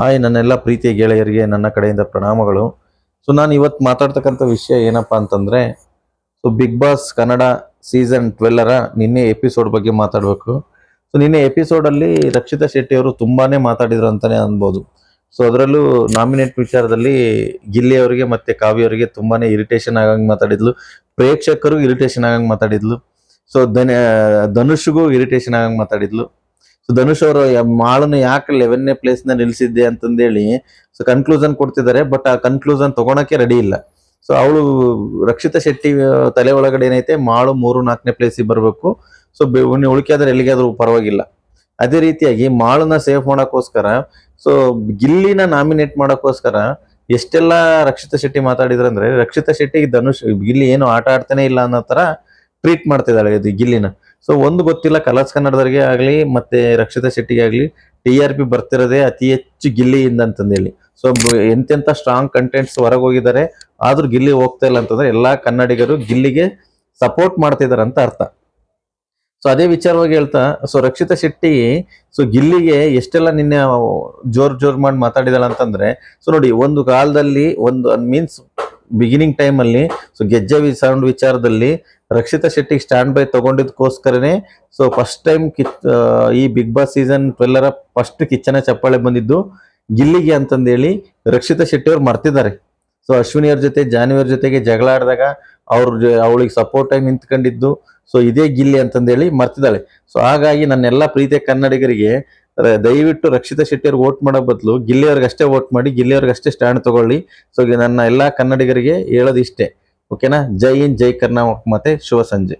Hi, ನನ್ನೆಲ್ಲ ಪ್ರೀತಿಯ ಗೆಳೆಯರಿಗೆ, ನನ್ನ ಕಡೆಯಿಂದ ಪ್ರಣಾಮಗಳು. ಸೊ, ನಾನು ಇವತ್ತು ಮಾತಾಡ್ತಕ್ಕಂಥ ವಿಷಯ ಏನಪ್ಪ ಅಂತಂದ್ರೆ, so big boss Kannada season ಟ್ವೆಲ್ಲರ ನಿನ್ನೆ ಎಪಿಸೋಡ್ ಬಗ್ಗೆ ಮಾತಾಡಬೇಕು. ಸೊ, ನಿನ್ನೆ ಎಪಿಸೋಡ್ ಅಲ್ಲಿ ರಕ್ಷಿತಾ ಶೆಟ್ಟಿ ಅವರು ತುಂಬಾನೇ ಮಾತಾಡಿದ್ರು ಅಂತಾನೆ ಅನ್ಬೋದು. ಸೊ, ಅದರಲ್ಲೂ ನಾಮಿನೇಟ್ ವಿಚಾರದಲ್ಲಿ ಗಿಲ್ಲಿ ಅವರಿಗೆ ಮತ್ತೆ ಕಾವ್ಯ ಅವರಿಗೆ ತುಂಬಾನೇ ಇರಿಟೇಷನ್ ಆಗಂಗೆ ಮಾತಾಡಿದ್ಲು. ಪ್ರೇಕ್ಷಕರು ಇರಿಟೇಷನ್ ಆಗಂಗೆ ಮಾತಾಡಿದ್ಲು. ಸೊ, ಧನ, ಧನುಷ್ಗೂ ಇರಿಟೇಷನ್ ಆಗಂಗೆ ಮಾತಾಡಿದ್ಲು. ಸೊ ಧನುಷ್ ಅವರು ಮಾಳನ್ನು ಯಾಕೆ ಲೆವೆನ್ನೇ ಪ್ಲೇಸ್ನ ನಿಲ್ಸಿದ್ದೆ? ಅಂತಂದೇಳಿ ಸೊ ಕನ್ಕ್ಲೂಷನ್ ಕೊಡ್ತಿದ್ದಾರೆ ಬಟ್ ಆ ಕನ್ಕ್ಲೂಷನ್ ತಗೊಳಕ್ಕೆ ರೆಡಿ ಇಲ್ಲ. ಸೊ ಅವಳು ರಕ್ಷಿತಾ ಶೆಟ್ಟಿ ತಲೆ ಒಳಗಡೆ ಏನೈತೆ, ಮಾಳು ಮೂರು ನಾಲ್ಕನೇ ಪ್ಲೇಸಿಗೆ ಬರಬೇಕು. ಸೊ ಉಳಿಕೆ ಆದ್ರೆ ಎಲ್ಲಿಗಾದ್ರೂ ಪರವಾಗಿಲ್ಲ. ಅದೇ ರೀತಿಯಾಗಿ ಮಾಳನ್ನ ಸೇವ್ ಮಾಡೋಕ್ಕೋಸ್ಕರ ಸೊ ಗಿಲ್ಲಿನ ನಾಮಿನೇಟ್ ಮಾಡೋಕ್ಕೋಸ್ಕರ ಎಷ್ಟೆಲ್ಲ ರಕ್ಷಿತಾ ಶೆಟ್ಟಿ ಮಾತಾಡಿದ್ರು ಅಂದ್ರೆ, ರಕ್ಷಿತಾ ಶೆಟ್ಟಿ ಧನುಷ್ ಗಿಲ್ಲಿ ಏನು ಆಟ ಆಡ್ತಾನೆ ಇಲ್ಲ ಅನ್ನೋ ತರ ಟ್ರೀಟ್ ಮಾಡ್ತಿದ್ದಾಳೆ ಇದು ಗಿಲ್ಲಿನ. ಸೊ ಒಂದು ಗೊತ್ತಿಲ್ಲ, ಕಲರ್ಸ್ ಕನ್ನಡದವರಿಗೆ ಆಗಲಿ, ಮತ್ತೆ ರಕ್ಷಿತಾ ಶೆಟ್ಟಿಗೆ ಆಗಲಿ, ಟಿ ಆರ್ ಪಿ ಬರ್ತಿರೋದೇ ಅತಿ ಹೆಚ್ಚು ಗಿಲ್ಲಿಯಿಂದ ಅಂತಂದೇಳಿ ಸೊ ಎಂತೆಂಥ ಸ್ಟ್ರಾಂಗ್ ಕಂಟೆಂಟ್ಸ್ ಹೊರಗೆ ಹೋಗಿದ್ದಾರೆ, ಆದರೂ ಗಿಲ್ಲಿ ಹೋಗ್ತಾ ಇಲ್ಲ ಅಂತಂದ್ರೆ ಎಲ್ಲಾ ಕನ್ನಡಿಗರು ಗಿಲ್ಲಿಗೆ ಸಪೋರ್ಟ್ ಮಾಡ್ತಿದ್ದಾರೆ ಅಂತ ಅರ್ಥ. ಸೊ ಅದೇ ವಿಚಾರವಾಗಿ ಹೇಳ್ತಾ ಸೊ ರಕ್ಷಿತಾ ಶೆಟ್ಟಿ ಸೊ ಗಿಲ್ಲಿಗೆ ಎಷ್ಟೆಲ್ಲ ನಿನ್ನೆ ಜೋರ್ ಜೋರ್ ಮಾಡಿ ಮಾತಾಡಿದಾಳ ಅಂತಂದ್ರೆ ಸೊ ನೋಡಿ, ಒಂದು ಕಾಲದಲ್ಲಿ ಒಂದು ಮೀನ್ಸ್ ಬಿಗಿನಿಂಗ್ ಟೈಮ್ ಅಲ್ಲಿ ಸೊ ಗೆಜ್ಜೆ ಸೌಂಡ್ ವಿಚಾರದಲ್ಲಿ ರಕ್ಷಿತಾ ಶೆಟ್ಟಿಗೆ ಸ್ಟ್ಯಾಂಡ್ ಬೈ ತಗೊಂಡಿದ್ದಕ್ಕೋಸ್ಕರನೇ ಸೊ ಫಸ್ಟ್ ಟೈಮ್ ಕಿತ್ ಈ ಬಿಗ್ ಬಾಸ್ ಸೀಸನ್ ಟ್ವೆಲ್ಲರ ಫಸ್ಟ್ ಕಿಚ್ಚನ ಚಪ್ಪಾಳೆ ಬಂದಿದ್ದು, ಗಿಲ್ಲಿಗೆ ಅಂತಂದೇಳಿ ರಕ್ಷಿತಾ ಶೆಟ್ಟಿ ಅವ್ರು ಮರ್ತಿದ್ದಾರೆ. ಸೊ ಅಶ್ವಿನಿ ಅವ್ರ ಜೊತೆ ಜಾನ್ವಿಯವ್ರ ಜೊತೆಗೆ ಜಗಳ ಆಡಿದಾಗ ಅವ್ರ ಅವಳಿಗೆ ಸಪೋರ್ಟ್ ಆಗಿ ನಿಂತ್ಕೊಂಡಿದ್ದು ಸೊ ಇದೇ ಗಿಲ್ಲಿ ಅಂತಂದೇಳಿ ಮರ್ತಿದ್ದಾಳೆ. ಸೊ ಹಾಗಾಗಿ ನನ್ನೆಲ್ಲ ಪ್ರೀತಿಯ ಕನ್ನಡಿಗರಿಗೆ ದಯವಿಟ್ಟು ರಕ್ಷಿತಾ ಶೆಟ್ಟಿ ಅವ್ರಿಗೆ ವೋಟ್ ಮಾಡೋ ಬದಲು ಗಿಲ್ಲಿಯವ್ರಿಗೆ ಅಷ್ಟೇ ವೋಟ್ ಮಾಡಿ, ಗಿಲ್ಲಿಯವ್ರಿಗೆ ಅಷ್ಟೇ ಸ್ಟ್ಯಾಂಡ್ ತಗೊಳ್ಳಿ. ಸೊ ನನ್ನ ಎಲ್ಲ ಕನ್ನಡಿಗರಿಗೆ ಹೇಳೋದು ಇಷ್ಟೇ ಓಕೆನಾ ಜೈ ಇನ್ ಜೈ ಕರ್ನಾಟಕ ಮತ್ತೆ ಶುಭ ಸಂಜೆ.